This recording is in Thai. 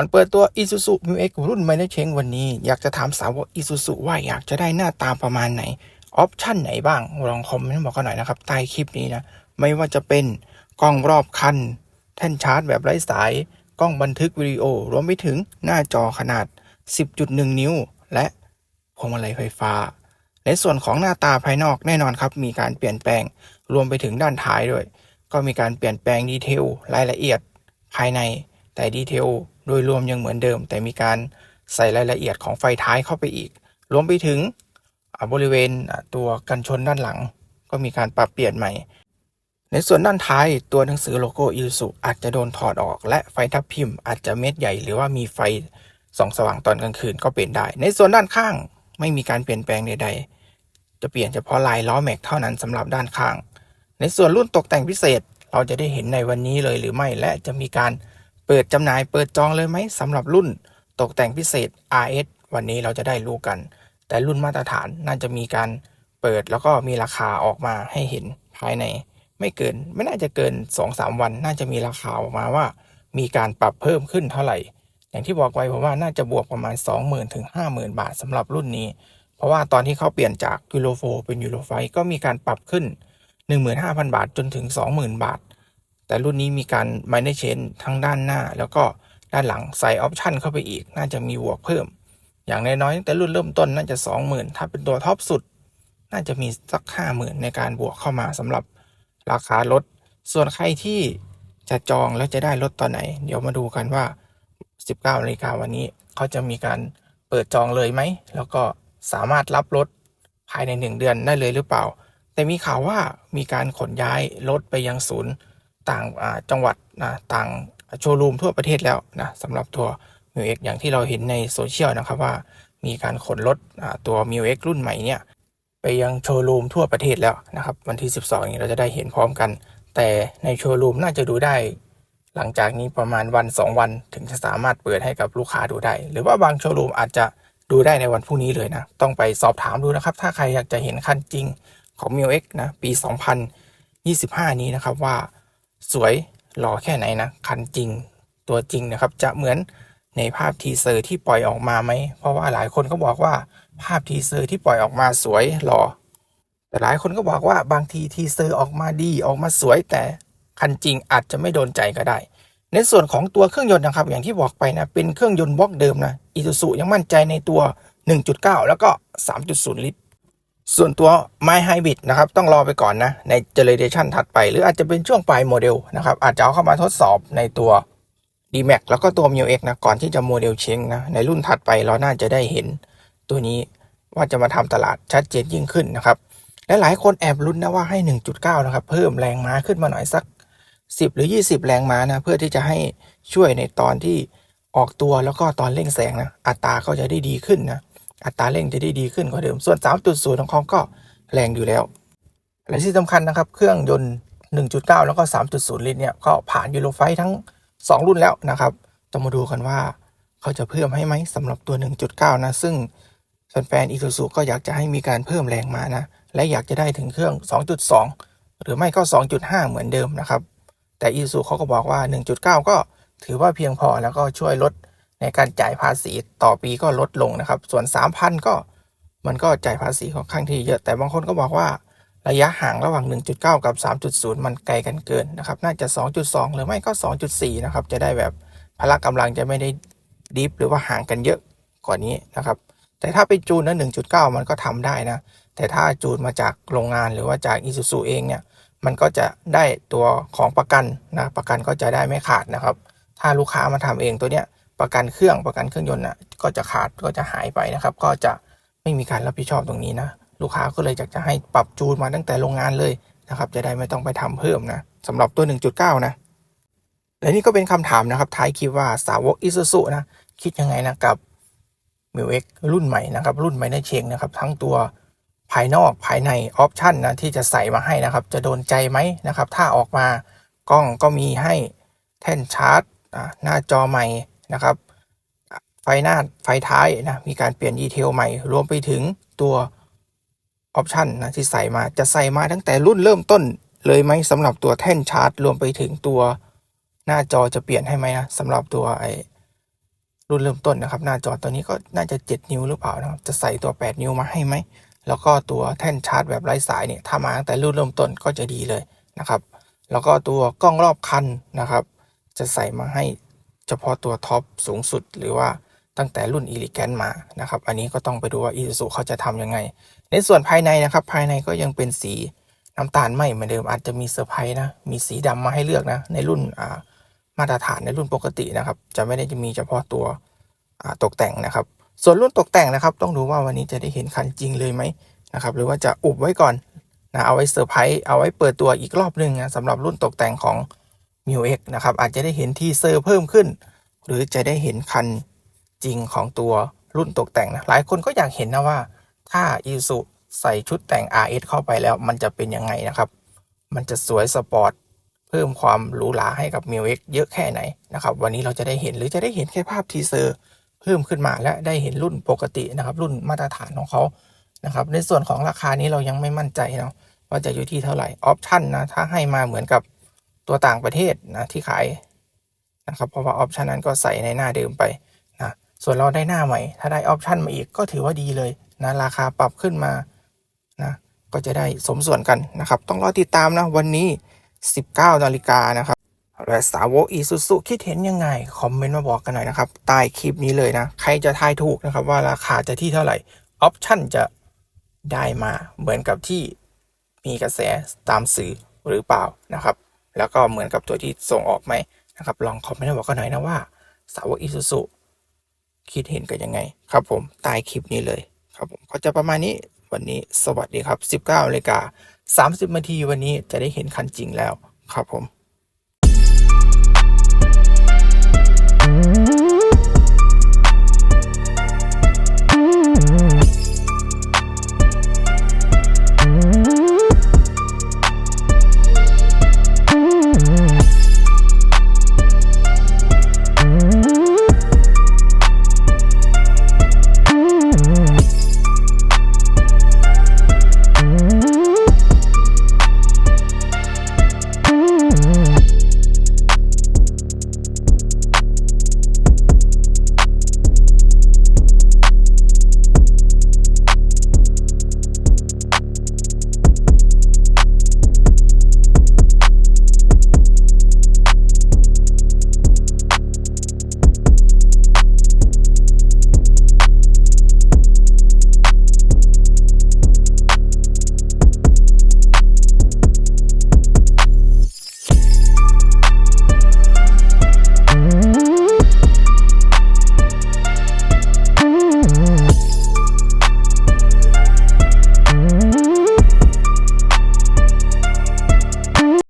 ก่อนเปิดตัว Isuzu Mu X รุ่นไมเนเชงวันนี้ อยากจะถามสาวก Isuzu ว่าอยากจะได้หน้าตาประมาณไหน ออปชั่นไหนบ้าง ลองคอมเมนต์บอกกันหน่อยนะครับใต้คลิปนี้นะ ไม่ว่าจะเป็นกล้องรอบคัน แท่นชาร์จแบบไร้สาย กล้องบันทึกวิดีโอ รวมไปถึงหน้าจอขนาด 10.1 นิ้ว และพวงมาลัยไฟฟ้า ในส่วนของหน้าตาภายนอกแน่นอนครับ มีการเปลี่ยนแปลง รวมไปถึงด้านท้ายด้วย ก็มีการเปลี่ยนแปลงดีเทลรายละเอียดภายใน แต่ดีเทลโดยรวมยังเหมือนเดิม แต่มีการใส่รายละเอียดของไฟท้ายเข้าไปอีก รวมไปถึงบริเวณตัวกันชนด้านหลัง ก็มีการปรับเปลี่ยนใหม่ ในส่วนด้านท้ายตัวหนังสือโลโก้อิลสุอาจจะโดนถอดออก และไฟทับพิมพ์อาจจะเม็ดใหญ่หรือว่ามีไฟส่องสว่างตอนกลางคืนก็เป็นได้ ในส่วนด้านข้างไม่มีการเปลี่ยนแปลงใด ๆ จะเปลี่ยนเฉพาะลายล้อแม็กเท่านั้นสำหรับด้านข้าง ในส่วนรุ่นตกแต่งพิเศษ เราจะได้เห็นในวันนี้เลยหรือไม่และจะมีการ เปิดจำหน่ายเปิดจองเลยไหมสำหรับรุ่นตกแต่งพิเศษ RS วันนี้เราจะได้รู้กัน แต่รุ่นมาตรฐานน่าจะมีการเปิดแล้วก็มีราคาออกมาให้เห็นภายใน ไม่เกินไม่น่าจะเกิน 2-3 วัน น่าจะมีราคาออกมาว่า มีการปรับเพิ่มขึ้นเท่าไหร่ อย่างที่บอกไว้ผมว่าน่าจะบวกประมาณ 20,000ถึง50,000 บาทสำหรับรุ่นนี้ เพราะว่าตอนที่เขาเปลี่ยนจากยูโรโฟเป็นยูโรไฟก็มีการปรับขึ้น 15,000 บาทจนถึง 20,000 บาท แต่รุ่นนี้มีการ m i n o r change ทั้งด้านหน้า แล้วก็ด้านหลังใส่ออปชันเข้าไปอีก น่าจะมีบวกเพิ่ม อย่างน้อยๆแต่รุ่นเริ่มต้นน่าจะ 20,000 ถ้าเป็นตัวท็อปสุด น่าจะมีสัก 50,000 ในการบวกเข้ามาสำหรับราคารถ ส่วนใครที่จะจองแล้วจะได้รถตอนไหน เดี๋ยวมาดูกันว่า 19นาฬิกาวันนี้เขาจะมีการเปิดจองเลยไหม แล้วก็สามารถรับรถภายใน 1 เดือนได้เลยหรือเปล่า แต่มีข่าวว่ามีการขนย้ายรถไปยังศูนย์ ต่างจังหวัดนะต่างโชว์รูมทั่วประเทศแล้วนะสำหรับตัว m ิวเอย่างที่เราเห็นในโซเชียลนะครับว่ามีการขนรถตัว m ิวเรุ่นใหม่เนี่ยไปยังโชว์รูมทั่วประเทศแล้วนะครับวันที่ 12 นี้เราจะได้เห็นพร้อมกัน แต่ในโชว์รูมน่าจะดูได้ หลังจากนี้ประมาณวัน 2 วันถึงจะสามารถเปิดให้กับลูกค้าดูได้ หรือว่าบางโชว์รูมอาจจะดูได้ในวันพรุ่งนี้เลยนะ ต้องไปสอบถามดูนะครับ ถ้าใครอยากจะเห็นคันจริงของ m ิวเนะปี 2025 นี้นะครับว่า สวยหล่อแค่ไหนนะคันจริงตัวจริงนะครับ จะเหมือนในภาพทีเซอร์ที่ปล่อยออกมาไหม เพราะว่าหลายคนก็บอกว่าภาพทีเซอร์ที่ปล่อยออกมาสวยหล่อแต่หลายคนก็บอกว่าบางทีทีเซอร์ออกมาดีออกมาสวย แต่คันจริงอาจจะไม่โดนใจก็ได้ ในส่วนของตัวเครื่องยนต์นะครับ อย่างที่บอกไปนะเป็นเครื่องยนต์บล็อกเดิมนะอีซูซูยังมั่นใจในตัว 1.9 แล้วก็ 3.0 ลิตร ส่วนตัว My Hybrid นะครับต้องรอไปก่อนนะ ในเจเนเรชันถัดไป หรืออาจจะเป็นช่วงปลายโมเดลนะครับ อาจจะเอาเข้ามาทดสอบในตัว D-Max แล้วก็ตัว m ิ X นะ ก่อนที่จะโมเดลเชงนะ ในรุ่นถัดไปเราน่าจะได้เห็น ตัวนี้ว่าจะมาทำตลาดชัดเจนยิ่งขึ้นนะครับ และหลายคนแอบลุ้นนะว่าให้ 1.9 นะครับ เพิ่มแรงม้าขึ้นมาหน่อยสัก 10 หรือ 20 แรงม้านะ เพื่อที่จะให้ช่วยในตอนที่ออกตัวแล้วก็ตอนเร่งแซงนะ อัตราก็จะได้ดีขึ้นนะ อัตราเร่งจะได้ดีขึ้นกว่าเดิม ส่วน 3.0 ของเขาก็แรงอยู่แล้ว และที่สำคัญนะครับ เครื่องยนต์ 1.9 แล้วก็ 3.0 ลิตรเนี่ยก็ผ่านยูโรไฟทั้ง 2 รุ่นแล้วนะครับ จะมาดูกันว่าเขาจะเพิ่มให้ไหมสำหรับตัว 1.9 นะ ซึ่งแฟนๆอีซูซูก็อยากจะให้มีการเพิ่มแรงมานะ และอยากจะได้ถึงเครื่อง 2.2 หรือไม่ก็ 2.5 เหมือนเดิมนะครับ แต่อีซูเขาก็บอกว่า 1.9 ก็ถือว่าเพียงพอแล้วก็ช่วยลด ในการจ่ายภาษีต่อปีก็ลดลงนะครับ ส่วน 3,000 ก็มันก็จ่ายภาษีค่อนข้างที่เยอะแต่บางคนก็บอกว่าระยะห่างระหว่าง 1.9 กับ 3.0 มันไกลกันเกินนะครับ น่าจะ 2.2 หรือไม่ก็ 2.4 นะครับ จะได้แบบพละกำลังจะไม่ได้ดิฟหรือว่าห่างกันเยอะกว่านี้นะครับ แต่ถ้าไปจูนนะ1.9 มันก็ทำได้นะ แต่ถ้าจูนมาจากโรงงานหรือว่าจากอีซูซูเองเนี่ย มันก็จะได้ตัวของประกันนะ ประกันก็จะได้ไม่ขาดนะครับ ถ้าลูกค้ามาทำเองตัวเนี้ย ประกันเครื่องประกันเครื่องยนต์น่ะก็จะขาดก็จะหายไปนะครับ ก็จะไม่มีการรับผิดชอบตรงนี้นะลูกค้าก็เลยอยากจะให้ปรับจูนมาตั้งแต่โรงงานเลยนะครับ จะได้ไม่ต้องไปทำเพิ่มนะสำหรับตัว 1.9 นะ และนี่ก็เป็นคำถามนะครับ ท้ายคลิปว่าสาวกอิซูซุนะ คิดยังไงนะกับมิวเอ็กรุ่นใหม่นะครับ รุ่นใหม่ในเชงนะครับ ทั้งตัวภายนอกภายในออปชันนะที่จะใส่มาให้นะครับ จะโดนใจไหมนะครับ ถ้าออกมากล้องก็มีให้แท่นชาร์จหน้าจอใหม่ นะครับ ไฟหน้าไฟท้ายนะมีการเปลี่ยนดีเทลใหม่ รวมไปถึงตัวออปชันนะที่ใส่มาจะใส่มาตั้งแต่รุ่นเริ่มต้นเลยไหมสำหรับตัวแท่นชาร์จ รวมไปถึงตัวหน้าจอจะเปลี่ยนให้ไหมนะสำหรับตัวไอรุ่นเริ่มต้นนะครับ หน้าจอตัวนี้ก็น่าจะ 7 นิ้วหรือเปล่านะครับจะใส่ตัว 8 นิ้วมาให้ไหมแล้วก็ตัวแท่นชาร์จแบบไร้สายเนี่ยถ้ามาตั้งแต่รุ่นเริ่มต้นก็จะดีเลยนะครับ แล้วก็ตัวกล้องรอบคันนะครับ จะใส่มาให้ เฉพาะตัวท็อปสูงสุด หรือว่าตั้งแต่รุ่น e l e g a n t มานะครับอันนี้ก็ต้องไปดูว่า Isuzu เขาจะทำยังไง ในส่วนภายในนะครับ ภายในก็ยังเป็นสีน้ำตาลไม่เหมือนเดิมอาจจะมีเซอร์ไพรส์นะมีสีดำมาให้เลือกนะในรุ่นอ่ามาตรฐานในรุ่นปกตินะครับ จะไม่ได้จะมีเฉพาะตัวอ่าตกแต่งนะครับ ส่วนรุ่นตกแต่งนะครับ ต้องดูว่าวันนี้จะได้เห็นคันจริงเลยไหมนะครับ หรือว่าจะอุบไว้ก่อนนะเอาไว้เซอร์ไพรส์เอาไว้เปิดตัวอีกรอบหนึ่งนะสำหรับรุ่นตกแต่งของ m i u X นะครับอาจจะได้เห็นทีเซอร์เพิ่มขึ้น หรือจะได้เห็นคันจริงของตัวรุ่นตกแต่งนะหลายคนก็อยากเห็นนะว่า ถ้า i s u ใส่ชุดแต่ง RS เข้าไปแล้วมันจะเป็นยังไงนะครับ มันจะสวยสปอร์ตเพิ่มความหรูหราให้กับ m i u X เยอะแค่ไหนนะครับ วันนี้เราจะได้เห็นหรือจะได้เห็นแค่ภาพทีเซอร์เพิ่มขึ้นมาและได้เห็นรุ่นปกตินะครับ รุ่นมาตรฐานของเขานะครับ ในส่วนของราคานี้เรายังไม่มั่นใจเนาะว่าจะอยู่ที่เท่าไหร่ออปชั่นนะถ้าให้มาเหมือนกับ ตัวต่างประเทศนะที่ขายนะครับเพราะว่าออปชันนั้นก็ใส่ในหน้าเดิมไปนะส่วนเราได้หน้าใหม่ ถ้าได้ออปชันมาอีกก็ถือว่าดีเลยนะราคาปรับขึ้นมานะก็จะได้สมส่วนกันนะครับ ต้องรอติดตามนะวันนี้ 19นาฬิกานะครับและสาวกอีซูซูคิดเห็นยังไง คอมเมนต์มาบอกกันหน่อยนะครับใต้คลิปนี้เลยนะ ใครจะทายถูกนะครับว่าราคาจะที่เท่าไหร่ออปชั่นจะได้มาเหมือนกับที่มีกระแสตามสื่อหรือเปล่านะครับ แล้วก็เหมือนกับตัวที่ส่งออกไหมนะครับ ลองคอมเมนต์บอกกันหน่อยนะว่า สาวกอีซูซุคิดเห็นกันยังไงครับผมใต้คลิปนี้เลยครับผมก็จะประมาณนี้วันนี้สวัสดีครับ 19นาฬิกา30นาทีวันนี้จะได้เห็นคันจริงแล้วครับผม Mm-hmm.